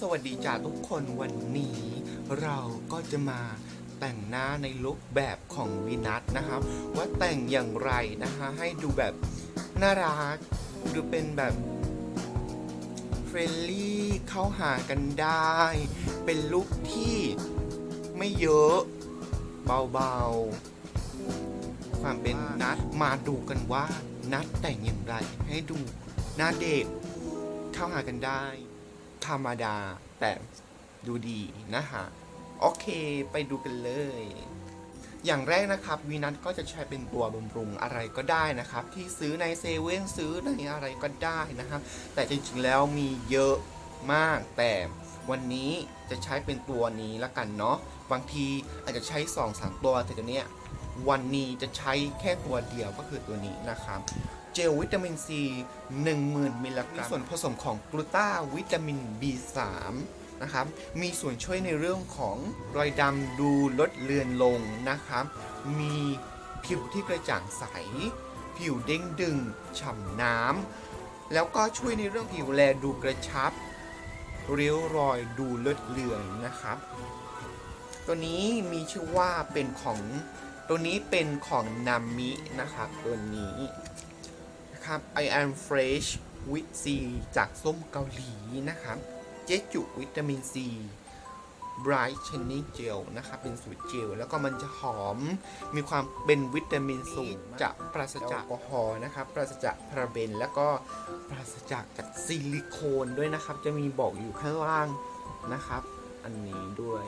สวัสดีจ้าทุกคนวันนี้ เราก็จะมาแต่งหน้าในลุคแบบของวีนัทนะครับ ว่าแต่งอย่างไรนะคะ ให้ดูแบบน่ารัก ดูเป็นแบบเฟรนลี่เข้าหากันได้ เป็นลุคที่ไม่เยอะ เบาๆ ความเป็นนัดมาดูกันว่านัดแต่งอย่างไรให้ดูหน้าเด็กเข้าหากันได้ ธรรมดา แต่ดูดีนะฮะโอเค ไปดูกันเลย อย่างแรกนะครับวีนัทก็จะใช้เป็นตัวบำรุงอะไรก็ได้นะครับ ที่ซื้อในเซเว่นซื้อในอะไรก็ได้นะครับ แต่จริงๆแล้วมีเยอะมากแต่วันนี้จะใช้เป็นตัวนี้ละกันเนาะบางทีอาจจะใช้2อสตัวแต่ตัวเนี้ยวันนี้จะใช้แค่ตัวเดียวก็คือตัวนี้นะครับ เจลวิตามินซี10,000 มิลลิกรัมมีส่วนผสมของกลูตาวิตามิน B3 นะครับมีส่วนช่วยในเรื่องของรอยดำดูลดเลือนลงนะครับ มีผิวที่กระจ่างใส ผิวเด้งดึงฉ่ำน้ำแล้วก็ช่วยในเรื่องผิวแลดูกระชับเริ้วรอยดูลดเลือนนะครับ ตัวนี้มีชื่อว่าเป็นของตัวนี้เป็นของนามินะครับตัวนี้ นะครับ I am fresh with C จากส้มเกาหลีนะครับ เจจุวิตามิน C bright shining gel นะครับเป็นสูตรเจลแล้วก็มันจะหอมมีความเป็นวิตามินสูงจะปราศจากแอลกอฮอล์นะครับปราศจากพาราเบนแล้วก็ปราศจากจากซิลิโคนด้วยนะครับ จะมีบอกอยู่ข้างล่างนะครับ อันนี้ด้วย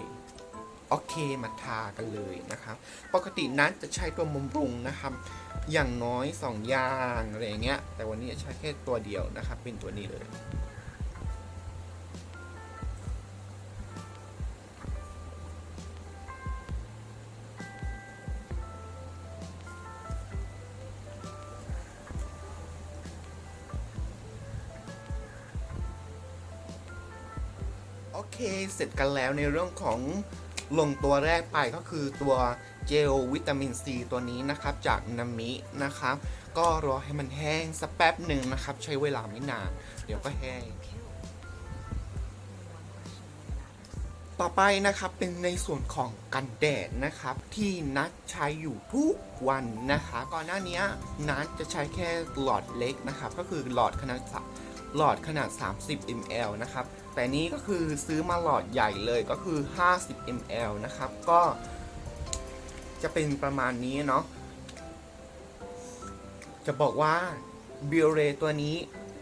โอเคมาทากันเลยนะครับ ปกตินั้นจะใช้ตัวบำรุงนะครับ อย่างน้อย 2 อย่างอะไรอย่างเงี้ย แต่วันนี้ใช้แค่ตัวเดียวนะครับ เป็นตัวนี้เลยโอเค เสร็จกันแล้วในเรื่องของ ลงตัวแรกไปก็คือตัวเจลวิตามินซีตัวนี้นะครับ จากนามินะครับ ก็รอให้มันแห้งสักแป๊บหนึ่งนะครับ ใช้เวลาไม่นาน เดี๋ยวก็แห้ง ต่อไปนะครับเป็นในส่วนของกันแดดนะครับ ที่นัดใช้อยู่ทุกวันนะคะก่อนหน้านี้นัดจะใช้แค่หลอดเล็กนะครับ ก็คือหลอดขนาดหลอดขนาด 30 ml นะครับ แต่นี้ก็คือซื้อมาหลอดใหญ่เลยก็คือ 50 ml นะครับ ก็จะเป็นประมาณนี้เนาะ จะบอกว่าบิเรตัวนี้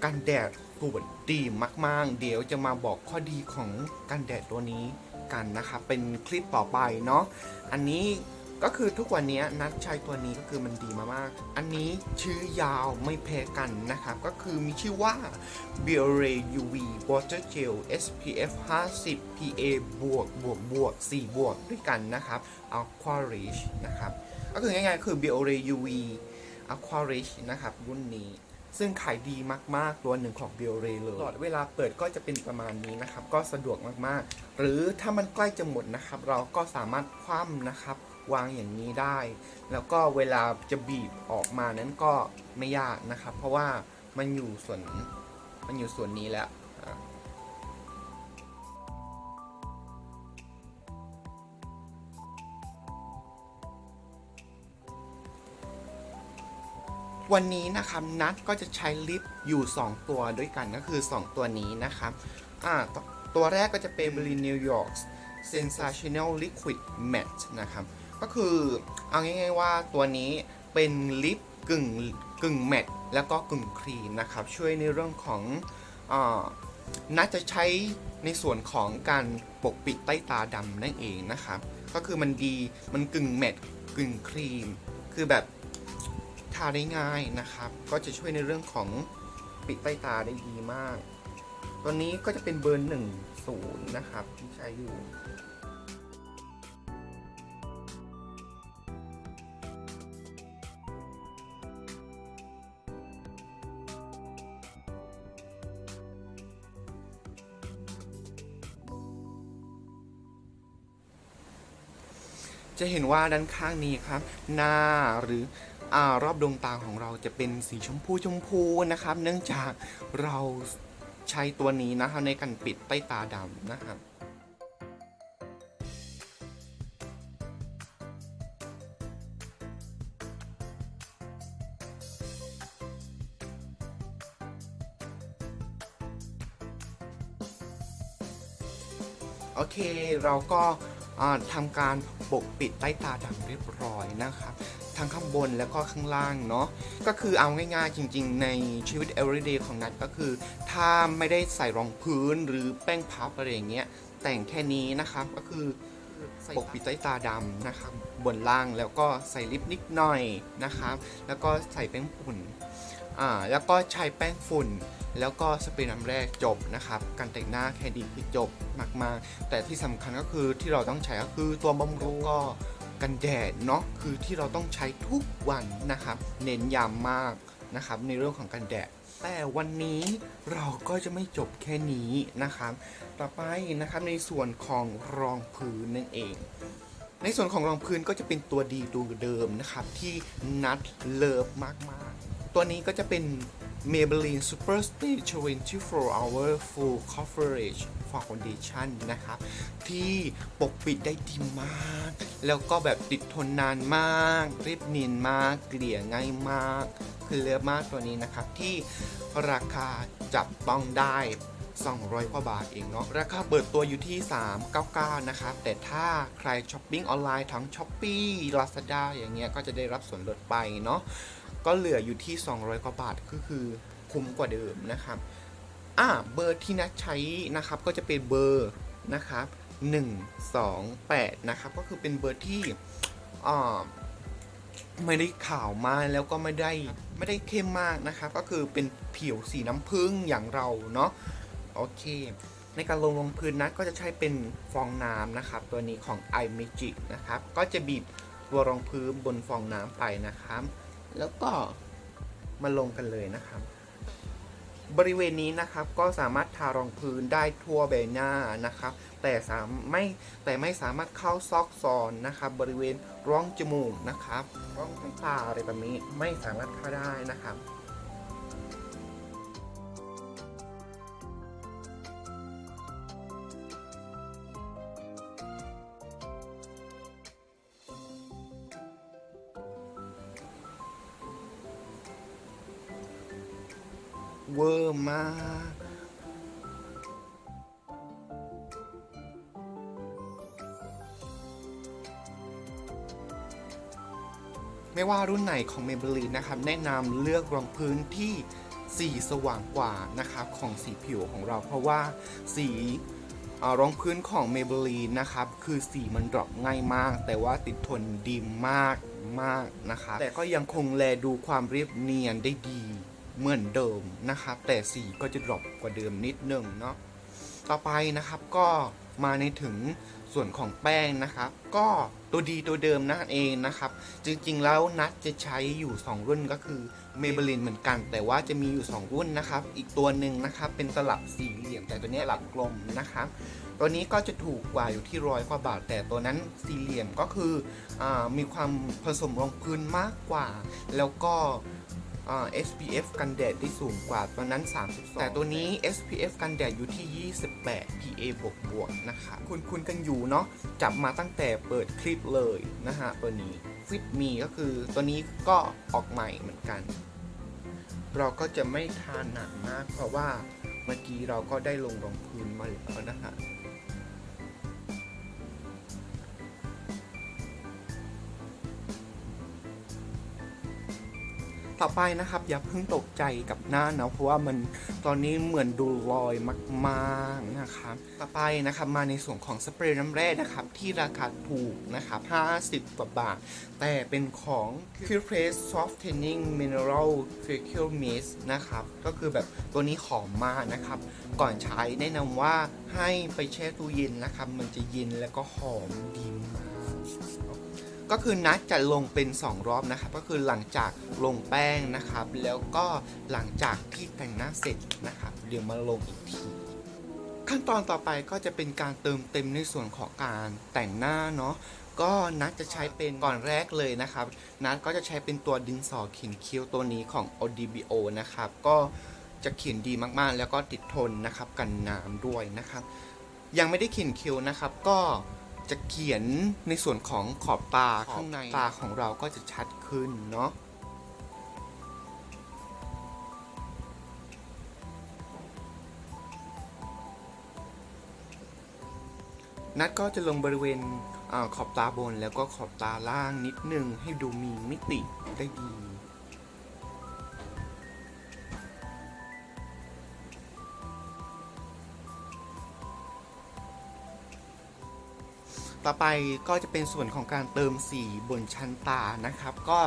กันแดดสวยดีมาก ๆ เดี๋ยวจะมาบอกข้อดีของกันแดดตัวนี้กันนะครับ เป็นคลิปต่อไปเนาะ อันนี้ ก็คือทุกวันนี้นัดใช้ตัวนี้ก็คือมันดีมามากอันนี้ชื่อยาวไม่แพ้กันนะครับ ก็คือมีชื่อว่า b i o r e UV Water Gel SPF 50 PA บวกบวกบวก4บวกด้วยกันนะครับ Aqua Rich นะครับ ก็คือง่ายๆคือ b i o r e UV Aqua Rich นะครับ รุ่นนี้ซึ่งขายดีมาก ๆ ตัวหนึ่งของ b i o r e เลยหลอดเวลาเปิดก็จะเป็นประมาณนี้นะครับ ก็สะดวกมาก ๆ หรือถ้ามันใกล้จะหมดนะครับ เราก็สามารถคว่ำนะครับ วางอย่างนี้ได้ แล้วก็เวลาจะบีบออกมานั้นก็ไม่ยากนะครับ เพราะว่ามันอยู่ส่วนมันอยู่ส่วนนี้แล้ววันนี้นะครับนัดก็จะใช้ลิปอยู่ 2 ตัวด้วยกันก็คือ 2 ตัวนี้นะครับอ่าตัวแรกก็จะเป็น b e l l y New York Sensational Liquid Matte นะครับ ก็คือเอาง่ายๆว่าตัวนี้เป็นลิปกึ่งกึ่งแมตต์แล้วก็กึ่งครีมนะครับ ช่วยในเรื่องของอน่าจะใช้ในส่วนของการปกปิดใต้ตาดำนั่นเองนะครับ ก็คือมันดีมันกึ่งแมตต์กึ่งครีม คือแบบทาได้ง่ายนะครับ ก็จะช่วยในเรื่องของปิดใต้ตาได้ดีมาก ตัวนี้ก็จะเป็นเบอร์หนึ่งศูนย์นะครับที่ใช้อยู่ จะเห็นว่าด้านข้างนี้ครับ หน้าหรืออารอบดวงตาของเราจะเป็นสีชมพูชมพูนะครับ เนื่องจากเราใช้ตัวนี้นะครับในการปิดใต้ตาดำนะครับโอเค เราก็ อ่าทำการปกปิดใต้ตาดำเรียบร้อยนะครับทั้งข้างบนแล้วก็ข้างล่างเนาะก็คือเอาง่ายๆจริง ๆ ในชีวิต everyday ของนัทก็คือ ถ้าไม่ได้ใส่รองพื้นหรือแป้งพับอะไรอย่างเงี้ยแต่งแค่นี้นะครับก็คือปกปิดใต้ตาดำนะครับบนล่างแล้วก็ใส่ลิปนิดหน่อยนะครับแล้วก็ใส่แป้งฝุ่นอ่าแล้วก็ใช้แป้งฝุ่น แล้วก็สเปรย์น้ำแรกจบนะครับการแต่งหน้าแค่ดีคือจบ มากๆแต่ที่สำคัญก็คือที่เราต้องใช้ก็คือตัวบำรุงก็กันแดดเนาะคือที่เราต้องใช้ทุกวันนะครับ เน้นย้ำมากนะครับในเรื่องของกันแดด แต่วันนี้เราก็จะไม่จบแค่นี้นะครับ ต่อไปนะครับในส่วนของรองพื้นนั่นเองในส่วนของรองพื้นก็จะเป็นตัวดีตัวเดิมนะครับ ที่นัดเลิฟมากๆ ตัวนี้ก็จะเป็น Maybelline Super Stay 24 Hour Full Coverage Foundation นะครับ ที่ปกปิดได้ดีมาก แล้วก็แบบติดทนนานมาก เรียบเนียนมาก เกลี่ยง่ายมากคือเลิฟมากตัวนี้นะครับ ที่ราคาจับต้องได้200กว่าบาทเองเนาะ ราคาเปิดตัวอยู่ที่ 399 นะครับ แต่ถ้าใครช้อปปิ้งออนไลน์ทั้ง s h อ p e e Lazada อย่างเงี้ย ก็จะได้รับส่วนลดไปเนาะ ก็เหลืออยู่ที่ 200 กว่าบาทก็คือคุ้มกว่าเดิมนะครับอ่าเบอร์ที่นัดใช้นะครับก็จะเป็นเบอร์นะครับ128นะครับก็คือเป็นเบอร์ที่อ่าไม่ได้ข่าวมาแล้วก็ไม่ได้ไม่ได้เข้มมากนะครับ ก็คือเป็นผิวสีน้ำผึ้งอย่างเราเนาะโอเค ในการลงลงพื้นนะก็จะใช้เป็นฟองน้ำนะครับ ตัวนี้ของ iMagic นะครับ ก็จะบีบตัวรองพื้นบนฟองน้ำไปนะครับ แล้วก็มาลงกันเลยนะครับ บริเวณนี้นะครับก็สามารถทารองพื้นได้ทั่วใบหน้านะครับ แต่สามไม่แต่ไม่สามารถเข้าซอกซอนนะครับ บริเวณร่องจมูกนะครับร่องใต้ตาอะไรแบบนี้ไม่สามารถเข้าได้นะครับ เวอร์มากไม่ว่ารุ่นไหนของ Maybelline นะครับแนะนำเลือกรองพื้นที่สีสว่างกว่านะครับของสีผิวของเราเพราะว่าสีรองพื้นของ Maybelline นะครับคือสีมันดรอปง่ายมาก แต่ว่าติดทนดีมากมากนะครับแต่ก็ยังคงแลดูความเรียบเนียนได้ดี เหมือนเดิมนะครับ แต่สีก็จะดรอปกว่าเดิมนิดนึงเนาะต่อไปนะครับก็มาในถึงส่วนของแป้งนะครับ ก็ตัวดีตัวเดิมนั่นเองนะครับ จริงๆแล้วนัดจะใช้อยู่ 2 รุ่นก็คือ Maybelline เหมือนกัน แต่ว่าจะมีอยู่ 2 รุ่นนะครับ อีกตัวหนึ่งนะครับ เป็นตลับสี่เหลี่ยม แต่ตัวนี้หลักกลมนะครับตัวนี้ก็จะถูกกว่าอยู่ที่ร้อยกว่าบาท แต่ตัวนั้นสี่เหลี่ยมก็คืออมีความผสมรองพื้นมากกว่า แล้วก็ SPF กันแดดได้สูงกว่าตัวนั้น 32 แต่ตัวนี้ SPF กันแดดอยู่ที่ 28 PA บวกบวกนะคะคุณคุณกันอยู่เนาะจับมาตั้งแต่เปิดคลิปเลยนะฮะตัวนี้ Fit Me ก็คือตัวนี้ก็ออกใหม่เหมือนกัน เราก็จะไม่ทานหนักมากเพราะว่าเมื่อกี้เราก็ได้ลงรองพื้นมาแล้วนะฮะ ต่อไปนะครับ อย่าเพิ่งตกใจกับหน้าเนาะเพราะว่ามันตอนนี้เหมือนดูลอยมากๆนะครับ ต่อไปนะครับมาในส่วนของสเปรย์น้ำแร่นะครับ ที่ราคาถูกนะครับ 50กว่าบาท แต่เป็นของ c u r e Softening Mineral Facial Mist นะครับ ก็คือแบบตัวนี้หอมมากนะครับ ก่อนใช้แนะนำว่าให้ไปแช่ตู้เย็นนะครับ มันจะเย็นแล้วก็หอมดีมาก ก็คือนัดจะลงเป็น 2 รอบนะครับ ก็คือหลังจากลงแป้งนะครับ แล้วก็หลังจากที่แต่งหน้าเสร็จนะครับ เดี๋ยวมาลงอีกทีขั้นตอนต่อไปก็จะเป็นการเติมเต็มในส่วนของการแต่งหน้าเนาะก็นัดจะใช้เป็นก่อนแรกเลยนะครับ นัดก็จะใช้เป็นตัวดินสอเขียนคิ้วตัวนี้ของ ODBO นะครับ ก็จะเขียนดีมากๆ แล้วก็ติดทนนะครับกันน้ำด้วยนะครับ ยังไม่ได้เขียนคิ้วนะครับ ก็ จะเขียนในส่วนของขอบตาข้างในตาของเราก็จะชัดขึ้นเนาะนัดก็จะลงบริเวณอขอบตาบนแล้วก็ขอบตาล่างนิดนึงให้ดูมีมิติได้ดี ต่อไปก็จะเป็นส่วนของการเติมสีบนชั้นตานะครับ ก็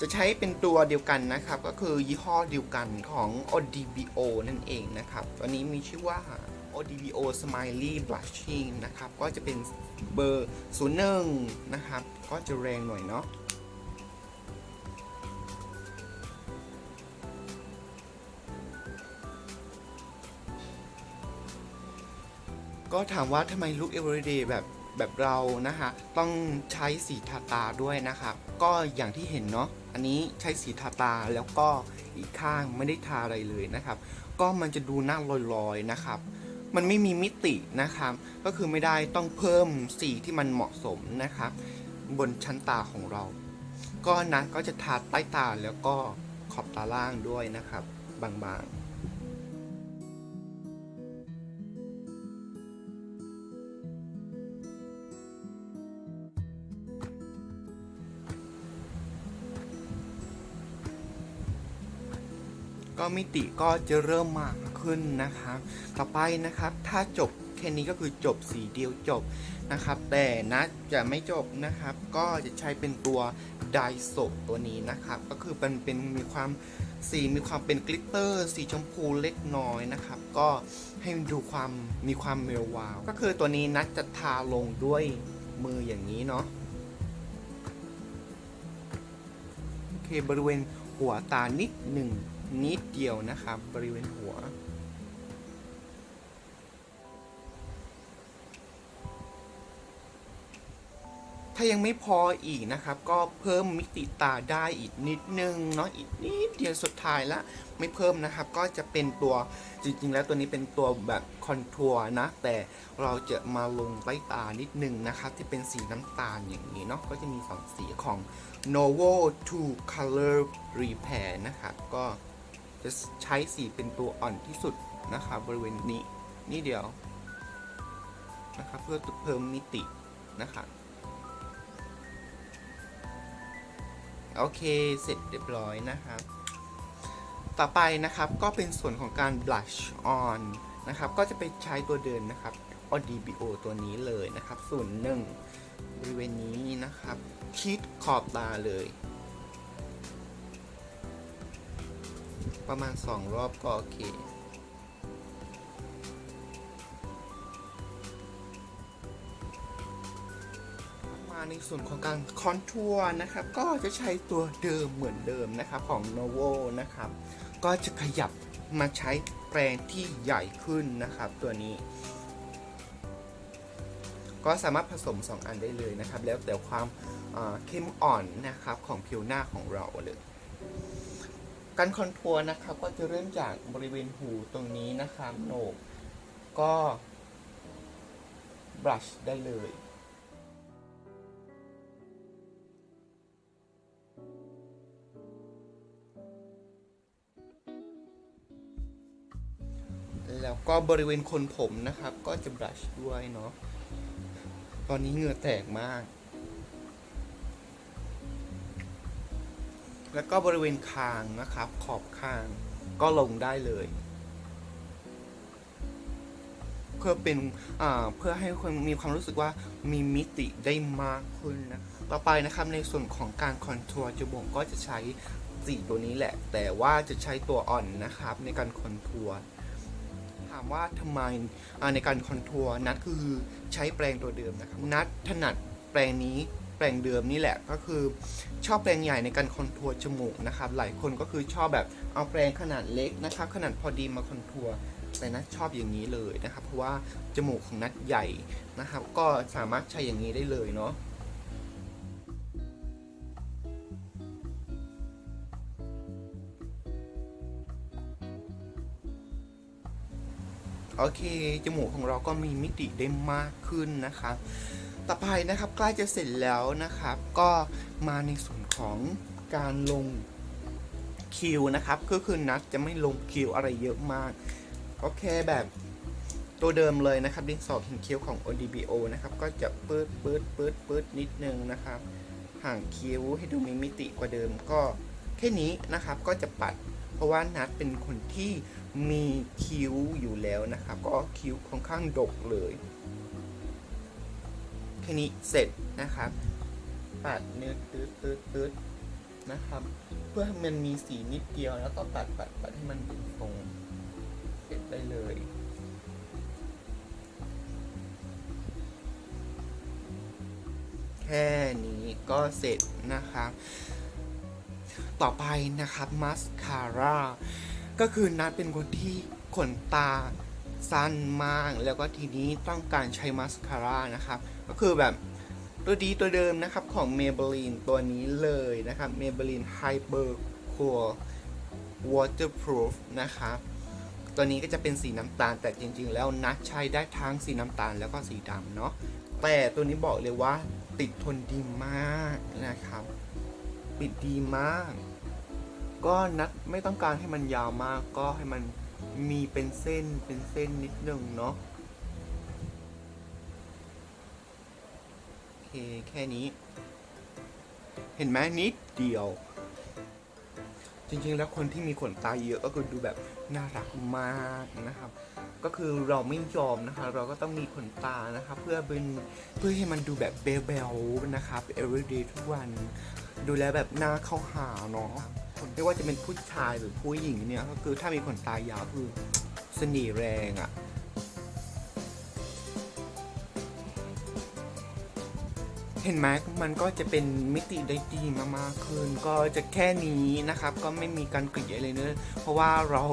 จะใช้เป็นตัวเดียวกันนะครับ ก็คือยี่ห้อเดียวกันของ ODBO นั่นเองนะครับตัวนี้มีชื่อว่า ODBO Smiley Blushing นะครับ ก็จะเป็นเบอร์01นะครับ ก็จะแรงหน่อยเนาะก็ถามว่าทำไมลุค everyday แบบ แบบเรานะฮะต้องใช้สีทาตาด้วยนะครับก็อย่างที่เห็นเนาะอันนี้ใช้สีทาตาแล้วก็อีกข้างไม่ได้ทาอะไรเลยนะครับ ก็มันจะดูหน้าลอยๆนะครับ มันไม่มีมิตินะครับ ก็คือไม่ได้ต้องเพิ่มสีที่มันเหมาะสมนะครับ บนชั้นตาของเรา ก็นะก็จะทาใต้ตาแล้วก็ขอบตาล่างด้วยนะครับ บางๆ ก็มิติก็จะเริ่มมากขึ้นนะครับ ต่อไปนะครับ ถ้าจบแค่นี้ก็คือจบสีเดียวจบนะครับ แต่นะจะไม่จบนะครับ ก็จะใช้เป็นตัวไดโซตัวนี้นะครับ ก็คือเป็นเป็นมีความสีมีความเป็นกลิตเตอร์ สีชมพูเล็กน้อยนะครับ ก็ให้มันดูความมีความเมลวาว ก็คือตัวนี้นัดจะทาลงด้วยมืออย่างนี้เนาะโอเคบริเวณหัวตานิดหนึ่ง นิดเดียวนะครับ บริเวณหัว ถ้ายังไม่พออีกนะครับ ก็เพิ่มมิติตาได้อีกนิดนึงเนาะอีกนิดเดียวสุดท้ายละไม่เพิ่มนะครับ ก็จะเป็นตัวจริงๆ แล้วตัวนี้เป็นตัวแบบคอนทัวร์นะ แต่เราจะมาลงใต้ตานิดนึงนะครับ ที่เป็นสีน้ำตาลอย่างนี้เนาะก็จะมีสองสีของ Novo Two Color Repair นะครับ ก็ จะใช้สีเป็นตัวอ่อนที่สุดนะครับบริเวณนี้นี่เดียวนะครับเพื่อเพิ่มมิตินะครับโอเคเสร็จเรียบร้อยนะครับ ต่อไปนะครับก็เป็นส่วนของการ blush on นะครับ ก็จะไปใช้ตัวเดิมนะครับ ODBO ตัวนี้เลยนะครับ ส่วนหนึ่งบริเวณนี้นะครับชิดขอบตาเลย ประมาณ 2 รอบก็โอเค มาในส่วนของการคอนทัวร์นะครับ ก็จะใช้ตัวเดิมเหมือนเดิมนะครับของ Novo นะครับ ก็จะขยับมาใช้แปรงที่ใหญ่ขึ้นนะครับตัวนี้ ก็สามารถผสม 2 อันได้เลยนะครับ แล้วแต่ความเข้มอ่อนนะครับของผิวหน้าของเราเลย การคอนทัวร์นะครับก็จะเริ่มจากบริเวณหูตรงนี้นะครับโหนกก็บรัชได้เลยแล้วก็บริเวณคนผมนะครับ ก็จะบรัชด้วยเนาะ ตอนนี้เหงื่อแตกมาก แล้วก็บริเวณคางนะครับ ขอบคางก็ลงได้เลย เพื่อเป็นเพื่อให้คนมีความรู้สึกว่ามีมิติได้มากขึ้นนะ ต่อไปนะครับในส่วนของการคอนทัวร์จมูกก็จะใช้สีตัวนี้แหละ แต่ว่าจะใช้ตัวอ่อนนะครับในการคอนทัวร์ถามว่าทำไมในการคอนทัวร์นัดคือใช้แปรงตัวเดิมนะครับ นัดถนัดแปรงนี้ แปรงเดิมนี่แหละก็คือชอบแปรงใหญ่ในการคอนทัวร์จมูกนะครับหลายคนก็คือชอบแบบเอาแปรงขนาดเล็กนะครับขนาดพอดีมาคอนทัวร์แต่นัดชอบอย่างนี้เลยนะครับเพราะว่าจมูกของนัดใหญ่นะครับ ก็สามารถใช้อย่างนี้ได้เลยเนาะโอเค จมูกของเราก็มีมิติได้มากขึ้นนะครับ ต่อไปนะครับใกล้จะเสร็จแล้วนะครับ ก็มาในส่วนของการลงคิวนะครับ ก็คือนัดจะไม่ลงคิวอะไรเยอะมากโอเคแบบตัวเดิมเลยนะครับ ดินสอเขียนคิ้วของ ODBO นะครับ ก็จะปืดปืดปืดปืดนิดนึงนะครับ ห่างคิ้วให้ดูมีมิติกว่าเดิมก็แค่นี้นะครับก็จะปัด เพราะว่านัดเป็นคนที่มีคิ้วอยู่แล้วนะครับ ก็คิ้วค่อนข้างดกเลย แค่นี้เสร็จนะครับปัดเนื้อตืดตืดตืดนะครับ เพื่อให้มันมีสีนิดเดียวแล้วก็ปัดปัดปัดให้มันเป็นทรงเสร็จได้เลยแค่นี้ก็เสร็จนะครับ ต่อไปนะครับมัสคาร่าก็คือนัดเป็นคนที่ขนตาสั้นมาก แล้วก็ทีนี้ต้องการใช้มัสคาร่านะครับ ก็คือแบบตัวดีตัวเดิมนะครับของ Maybelline ตัวนี้เลยนะครับ Maybelline Hyper Core Waterproof นะครับตัวนี้ก็จะเป็นสีน้ำตาลแต่จริง ๆ แล้วนัดใช้ได้ทั้งสีน้ำตาลแล้วก็สีดำเนาะแต่ตัวนี้บอกเลยว่าติดทนดีมากนะครับ ปิดดีมาก ก็นัดไม่ต้องการให้มันยาวมาก ก็ให้มันมีเป็นเส้นเป็นเส้นนิดนึงเนาะโอ เคแค่นี้ เห็นไหมนิดเดียว จริงๆแล้วคนที่มีขนตาเยอะก็คือดูแบบน่ารักมากนะครับ ก็คือเราไม่ยอมนะคะ เราก็ต้องมีขนตานะครับเพื่อเป็นเพื่อให้มันดูแบบเบลๆนะครับ everyday ทุกวัน ดูแลแบบหน้าเข้าหาเนาะไม่ว่าจะเป็นผู้ชายหรือผู้หญิงเนี่ยก็คือถ้ามีขนตายาวคือเสน่ห์แรงอะ่ะ เห็นไหมมันก็จะเป็นมิติได้ดีมากๆขึ้นก็จะแค่นี้นะครับ ก็ไม่มีการกรีดอะไรเนอะเพราะว่าเรา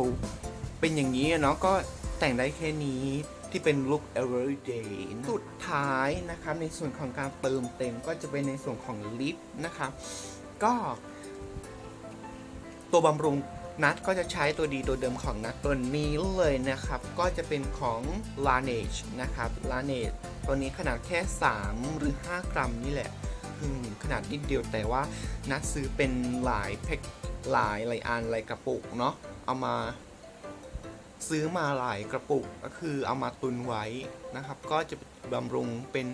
เป็นอย่างนี้เนาะก็แต่งได้แค่นี้ที่เป็นลุค everyday สุดท้ายนะครับ ในส่วนของการเติมเต็มก็จะเป็นในส่วนของลิปนะครับ ก็ ตัวบำรุง นัดก็จะใช้ตัวดีตัวเดิมของนัดตัวนี้เลยนะครับ ก็จะเป็นของ Laneige นะครับ Laneige ตัวนี้ขนาดแค่ 3 หรือ 5 กรัมนี่แหละอืมขนาดนิดเดียวแต่ว่านัดซื้อเป็นหลายแพ็คหลายหลายอันหลายกระปุกเนาะเอามาซื้อมาหลายกระปุกก็คือเอามาตุนไว้นะครับ ก็จะบำรุงเป็น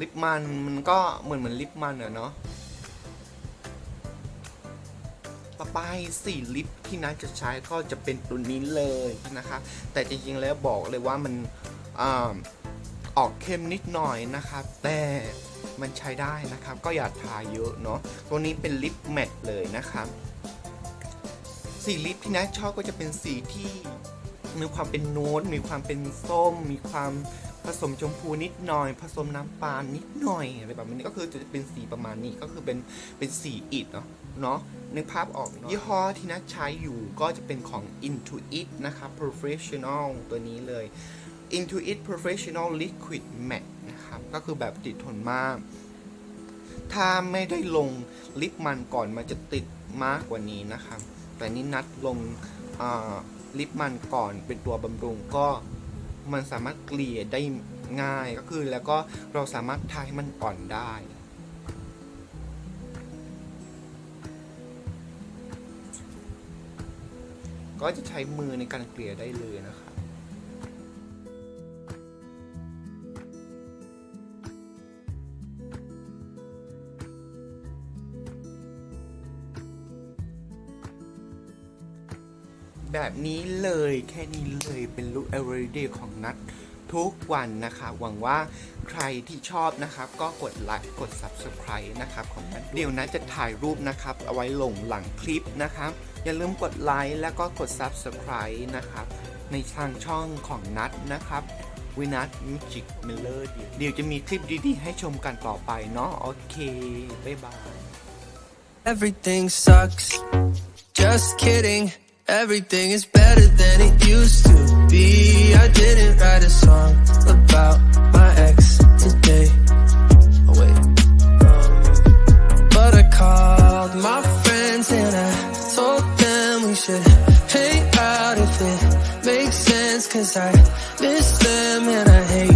ลิปมันมันก็เหมือนเหมือนลิปมันอะเนาะ ต่อไปสีลิปที่นัทจะใช้ก็จะเป็นตัวนี้เลยนะครับแต่จริงๆแล้วบอกเลยว่ามันอออกเข้มนิดหน่อยนะครับ แต่มันใช้ได้นะครับ ก็อย่าทาเยอะเนาะตัวนี้เป็นลิปแมตต์เลยนะครับสีลิปที่นัทชอบก็จะเป็นสีที่มีความเป็นโน้ตมีความเป็นส้ม มีความ สมชมพูนิดหน่อย ผสมน้ำตาลนิดหน่อยอะไรแบบนี้ก็คือจะเป็นสีประมาณนี้ก็คือเป็นเป็นสีอิฐเนาะเนาะในภาพออกยี่ห้อที่นัทใช้อยู่ก็จะเป็นของ Intuit นะครับ Professional ตัวนี้เลย Intuit Professional Liquid Matte นะครับ ก็คือแบบติดทนมาก ถ้าไม่ได้ลงลิปมันก่อนมันจะติดมากกว่านี้นะครับ แต่นี่นัดลงลิปมันก่อนเป็นตัวบำรุงก็ มันสามารถเกลี่ยได้ง่ายก็คือแล้วก็เราสามารถทาให้มันอ่อนได้ก็จะใช้มือในการเกลี่ยได้เลยนะครั แบบนี้เลยแค่นี้เลยเป็นลุค everyday ของนัดทุกวันนะคะ หวังว่าใครที่ชอบนะครับ ก็กดไลค์กด subscribe นะครับของนัดเดี๋ยวนัดจะถ่ายรูปนะครับ เอาไว้ลงหลังคลิปนะครับ อย่าลืมกดไลค์แล้วก็กด subscribe นะครับ ในทางช่องของนัดนะครับวินัทมิจิกมิลเลอร์เดี๋ยวจะมีคลิปดีๆให้ชมกันต่อไปเนาะโอเค บ๊ายบาย Everything sucks. Just kidding. Everything is better than it used to be. I didn't write a song about my ex today. Oh, wait. Um, but I called my friends and I told them we should hang out if it makes sense. cause I miss them and I hate